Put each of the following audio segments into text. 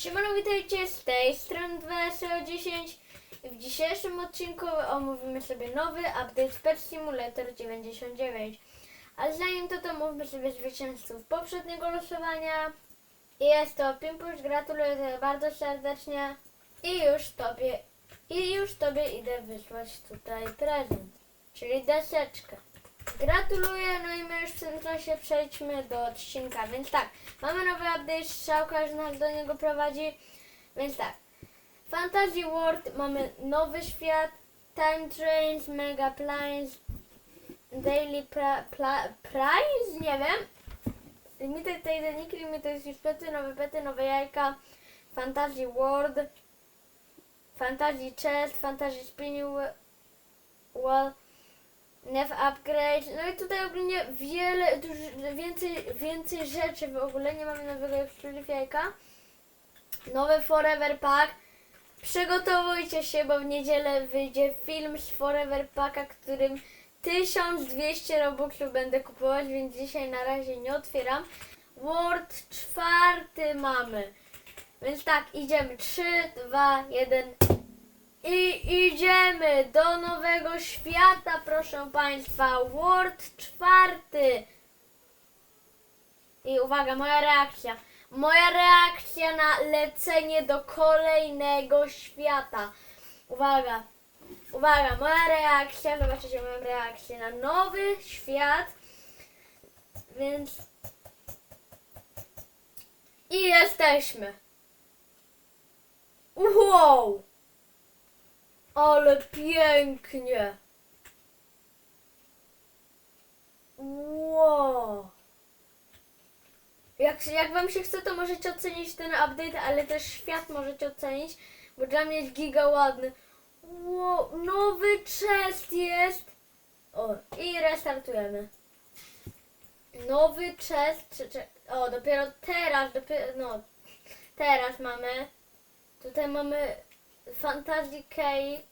Siemano, witajcie z tej strony 2SO10 w dzisiejszym odcinku omówimy sobie nowy update Pet Simulator 99 ale zanim to to mówmy sobie zwycięzców poprzedniego losowania. Jest to Pimpusz, gratuluję bardzo serdecznie. I już Tobie i już Tobie idę wysłać tutaj prezent, czyli deseczkę. Gratuluję, no i my już w tym czasie przejdźmy do odcinka. Więc tak, mamy nowy update, strzałka już nas do niego prowadzi. Więc tak, Fantasy World, mamy nowy świat, Time Trains, Mega Planes, Daily pra, pla, Prize, nie wiem. Limited te jedyniki, limited pety, nowe pety, nowe jajka, Fantasy World, Fantasy Chest, Fantasy Spinning Wall, Nev Upgrade, no i tutaj ogólnie wiele, dużo, więcej, więcej rzeczy w ogóle, nie mamy nowego jajka. Nowy Forever Pack. Przygotowujcie się, bo w niedzielę wyjdzie film z Forever Packa, którym 1200 Robuxów będę kupować, więc dzisiaj na razie nie otwieram. Word czwarty mamy. Więc tak, idziemy. 3, 2, 1. I idziemy do nowego świata, proszę Państwa. World czwarty. I uwaga, moja reakcja. Moja reakcja na lecenie do kolejnego świata. Uwaga, uwaga, moja reakcja. Zobaczycie moją reakcję na nowy świat. Więc. I jesteśmy. Wow! Ale pięknie. Wow. Jak, jak wam się chce, to możecie ocenić ten update, ale też świat możecie ocenić, bo dla mnie jest giga ładny. Wow, nowy chest jest. O, i restartujemy. Nowy chest, czy, czy, o, dopiero teraz, dopiero, no, teraz mamy. Tutaj mamy Fantasy Cave.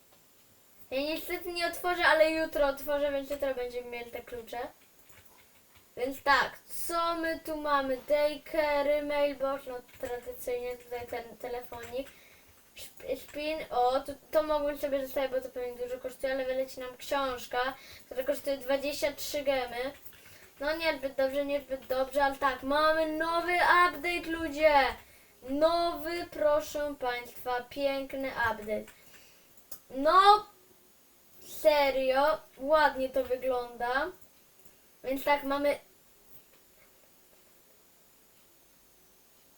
Ja niestety nie otworzę, ale jutro otworzę, więc jutro będziemy mieli te klucze. Więc tak, co my tu mamy? Daycare, mailbox, no tradycyjnie tutaj ten telefonik. Sp- Spin, o, to, to mogłem sobie zostawić, bo to pewnie dużo kosztuje, ale wyleci nam książka, która kosztuje 23 gemy. No niezbyt dobrze, niezbyt dobrze, ale tak, mamy nowy update ludzie! Nowy, proszę Państwa, piękny update. No, serio, ładnie to wygląda. Więc tak, mamy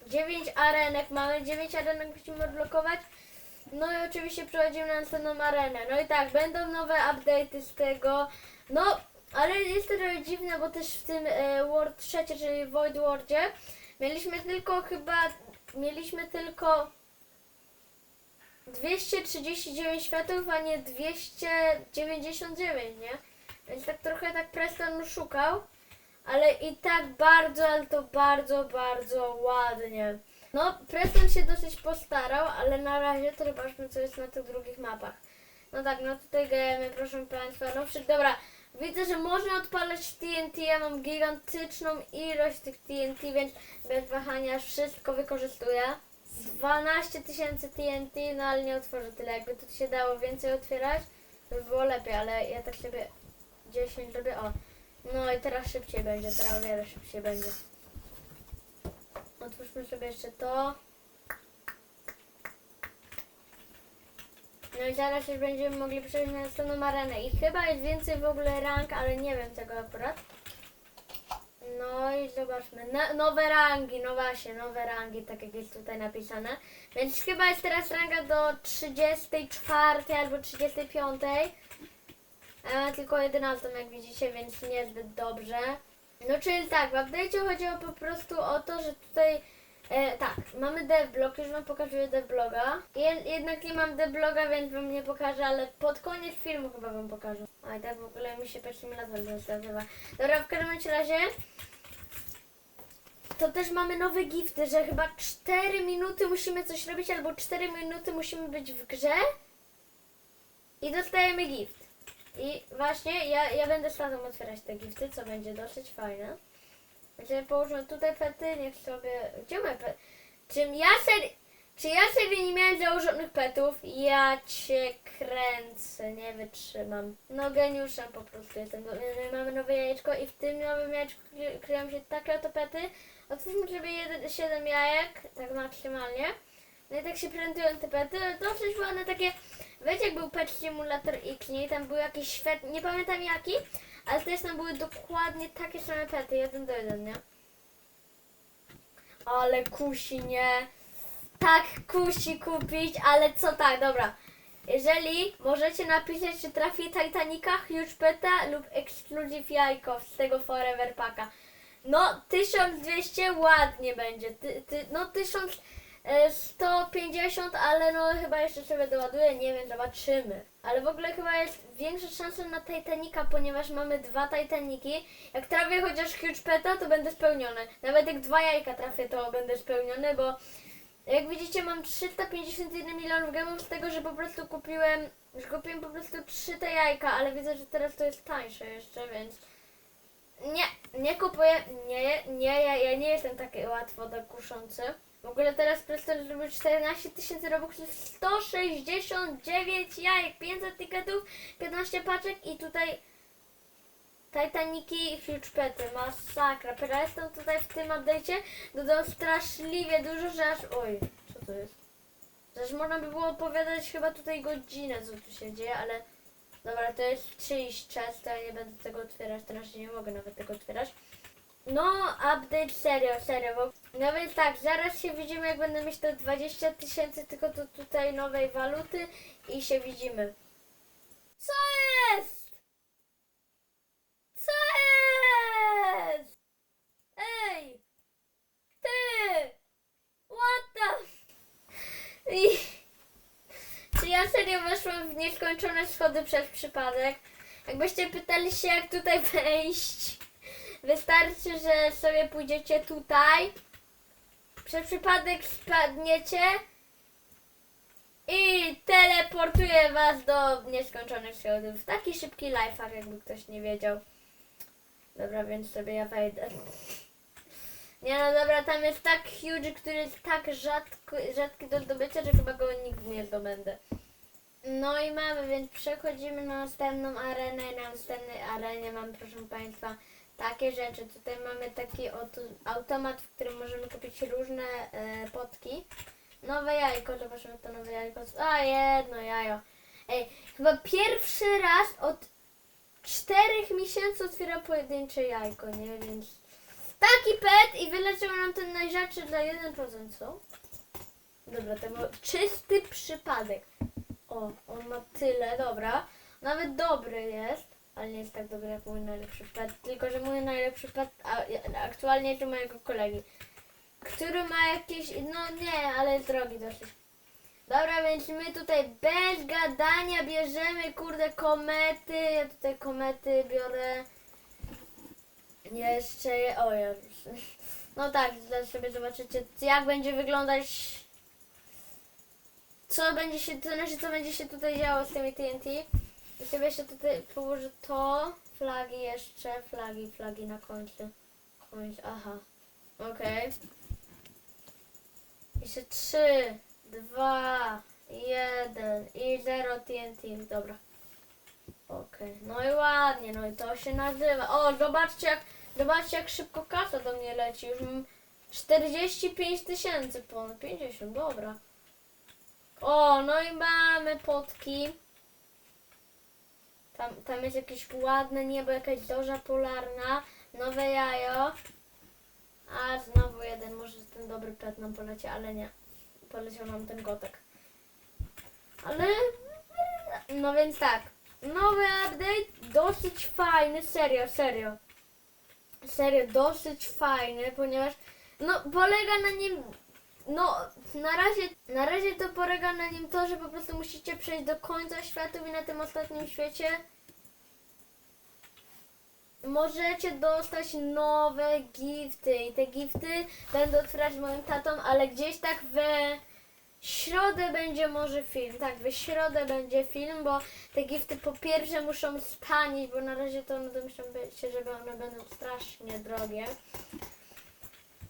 9 arenek, mamy 9 arenek, musimy odblokować. No i oczywiście przechodzimy na następną arenę. No i tak, będą nowe update'y z tego. No, ale jest to trochę dziwne, bo też w tym e, World 3, czyli Void Worldzie, mieliśmy tylko chyba, mieliśmy tylko 239 światów, a nie 299, nie? Więc tak trochę tak Preston szukał, ale i tak bardzo, ale to bardzo, bardzo ładnie. No, Preston się dosyć postarał, ale na razie to zobaczmy, co jest na tych drugich mapach. No tak, no tutaj gejemy, proszę Państwa. No przy, dobra, widzę, że można odpalać TNT, ja mam gigantyczną ilość tych TNT, więc bez wahania wszystko wykorzystuję. 12 tysięcy TNT, no ale nie otworzę tyle. Jakby tu się dało więcej otwierać, to by było lepiej, ale ja tak sobie 10 robię, o. No i teraz szybciej będzie, teraz o wiele szybciej będzie. Otwórzmy sobie jeszcze to. No i zaraz już będziemy mogli przejść na następną arenę. I chyba jest więcej w ogóle rank, ale nie wiem tego akurat. No i zobaczmy. No, nowe rangi, no właśnie, nowe rangi, tak jak jest tutaj napisane. Więc chyba jest teraz ranga do 34 albo 35. A ja mam tylko 11 jak widzicie, więc niezbyt dobrze. No czyli tak, w update'cie chodziło po prostu o to, że tutaj e, tak, mamy devblog, już wam pokazuję devbloga. Jed, jednak nie mam devbloga, więc wam nie pokażę, ale pod koniec filmu chyba wam pokażę. A i tak w ogóle mi się pierwszym razem nazywa. Dobra, w każdym razie to też mamy nowe gifty, że chyba 4 minuty musimy coś robić, albo 4 minuty musimy być w grze i dostajemy gift. I właśnie ja, ja będę z tatą otwierać te gifty, co będzie dosyć fajne. Sobie położymy tutaj pety, niech sobie... Gdzie moje pety? Czym ja ser... Czy ja sobie nie miałem założonych petów? Ja cię kręcę, nie wytrzymam. No geniuszem po prostu jestem. Mamy nowe jajeczko i w tym nowym jajeczku kry- kryją się takie oto pety. Otwórzmy sobie jeden, 7 jajek, tak maksymalnie. No i tak się prezentują te pety. Dosyć ładne takie, wiecie jak był Pet Simulator X, nie? Tam był jakiś świat, nie pamiętam jaki, ale też tam były dokładnie takie same pety, jeden do jeden, nie? Ale kusi, nie? Tak, kusi kupić, ale co tak, dobra. Jeżeli możecie napisać, czy trafi Titanica, Huge Peta lub Exclusive Jajko z tego Forever Packa. No, 1200 ładnie będzie. Ty, ty, no, 1150, ale no chyba jeszcze sobie doładuję, nie wiem, zobaczymy. Ale w ogóle chyba jest większa szansa na Titanica, ponieważ mamy dwa Titaniki. Jak trafię chociaż Huge Peta, to będę spełniony. Nawet jak dwa jajka trafię, to będę spełniony, bo jak widzicie, mam 351 milionów gemów z tego, że po prostu kupiłem, że kupiłem po prostu trzy te jajka, ale widzę, że teraz to jest tańsze jeszcze, więc nie, nie kupuję, nie, nie, ja, ja nie jestem taki łatwo dokuszący. W ogóle teraz Preston zrobił 14 tysięcy robuxów, 169 jajek, 500 tiketów, 15 paczek i tutaj Titaniki i Huge Pety, masakra. Preston tutaj w tym update'cie dodał straszliwie dużo, że aż... Oj, co to jest? Aż można by było opowiadać chyba tutaj godzinę, co tu się dzieje, ale... Dobra, to jest czyjś czas, to ja nie będę tego otwierać, teraz nie mogę nawet tego otwierać. No, update serio, serio, bo... No więc tak, zaraz się widzimy, jak będę mieć te 20 tysięcy tylko tu, tutaj nowej waluty i się widzimy. Co jest? Co jest? Ej! Ty! What the... I... Czy ja serio weszłam w nieskończone schody przez przypadek? Jakbyście pytali się, jak tutaj wejść, wystarczy, że sobie pójdziecie tutaj, przez przypadek spadniecie i teleportuje was do nieskończonych schodów. Taki szybki lifehack, jakby ktoś nie wiedział. Dobra, więc sobie ja wejdę. Nie no dobra, tam jest tak huge, który jest tak rzadko, rzadki do zdobycia, że chyba go nigdy nie zdobędę. No i mamy, więc przechodzimy na następną arenę i na następnej arenie mam, proszę Państwa, takie rzeczy. Tutaj mamy taki automat, w którym możemy kupić różne e, potki. Nowe jajko, zobaczymy to nowe jajko. A, jedno jajo. Ej, chyba pierwszy raz od czterech miesięcy otwiera pojedyncze jajko, nie? Więc taki pet i wyleciał nam ten najrzadszy dla 1%, co? Dobra, to był czysty przypadek. O, on ma tyle, dobra. Nawet dobry jest, ale nie jest tak dobry jak mój najlepszy pet. Tylko, że mój najlepszy pet aktualnie to mojego kolegi. Który ma jakieś, no nie, ale jest drogi dosyć. Dobra, więc my tutaj bez gadania bierzemy, kurde, komety. Ja tutaj komety biorę. Jeszcze je, o ja. No tak, zaraz sobie zobaczycie, jak będzie wyglądać. Co będzie się, to znaczy, co będzie się tutaj działo z tymi TNT. I sobie jeszcze tutaj położę to. Flagi jeszcze, flagi, flagi na końcu. Końcu, aha. Okej. Jeszcze trzy, dwa, jeden i zero TNT. Dobra. Okej, no i ładnie, no i to się nazywa. O, zobaczcie jak, zobaczcie jak szybko kasa do mnie leci. Już mam 45 tysięcy ponad 50, dobra. O, no i mamy potki. Tam, tam jest jakieś ładne niebo, jakaś zorza polarna, nowe jajo. A znowu jeden, może ten dobry pet nam poleci, ale nie. Poleciał nam ten gotek. Ale... No więc tak. Nowy update, dosyć fajny, serio, serio. Serio, dosyć fajny, ponieważ no polega na nim no na razie, na razie to polega na nim to, że po prostu musicie przejść do końca światów i na tym ostatnim świecie możecie dostać nowe gifty. I te gifty będę otwierać moim tatą, ale gdzieś tak we środę będzie może film, tak, we środę będzie film, bo te gifty po pierwsze muszą spanić, bo na razie to no domyślam się, że one będą strasznie drogie.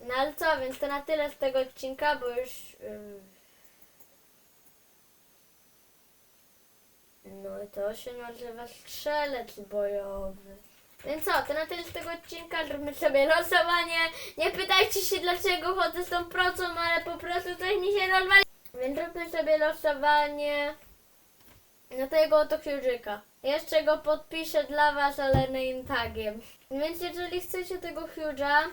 No ale co, więc to na tyle z tego odcinka, bo już... Yy... No i to się nazywa strzelec bojowy. Więc co, to na tyle z tego odcinka, zróbmy sobie losowanie. Nie pytajcie się dlaczego chodzę z tą procą, ale po prostu coś mi się rozwali. Więc zróbmy sobie losowanie na tego oto Hugh'ika. Jeszcze go podpiszę dla was, ale name tagiem. Więc jeżeli chcecie tego Hugh'a,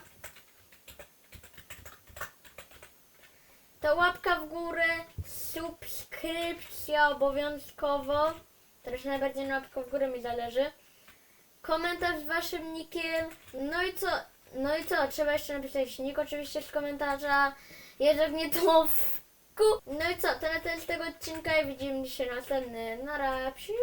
to łapka w górę, subskrypcja obowiązkowo. Teraz najbardziej na łapkę w górę mi zależy. Komentarz z waszym nickiem. No i co? No i co? Trzeba jeszcze napisać nick oczywiście z komentarza. Jeżeli nie to. No i co? To na tyle tego odcinka i widzimy się następny. Nara. Psiu.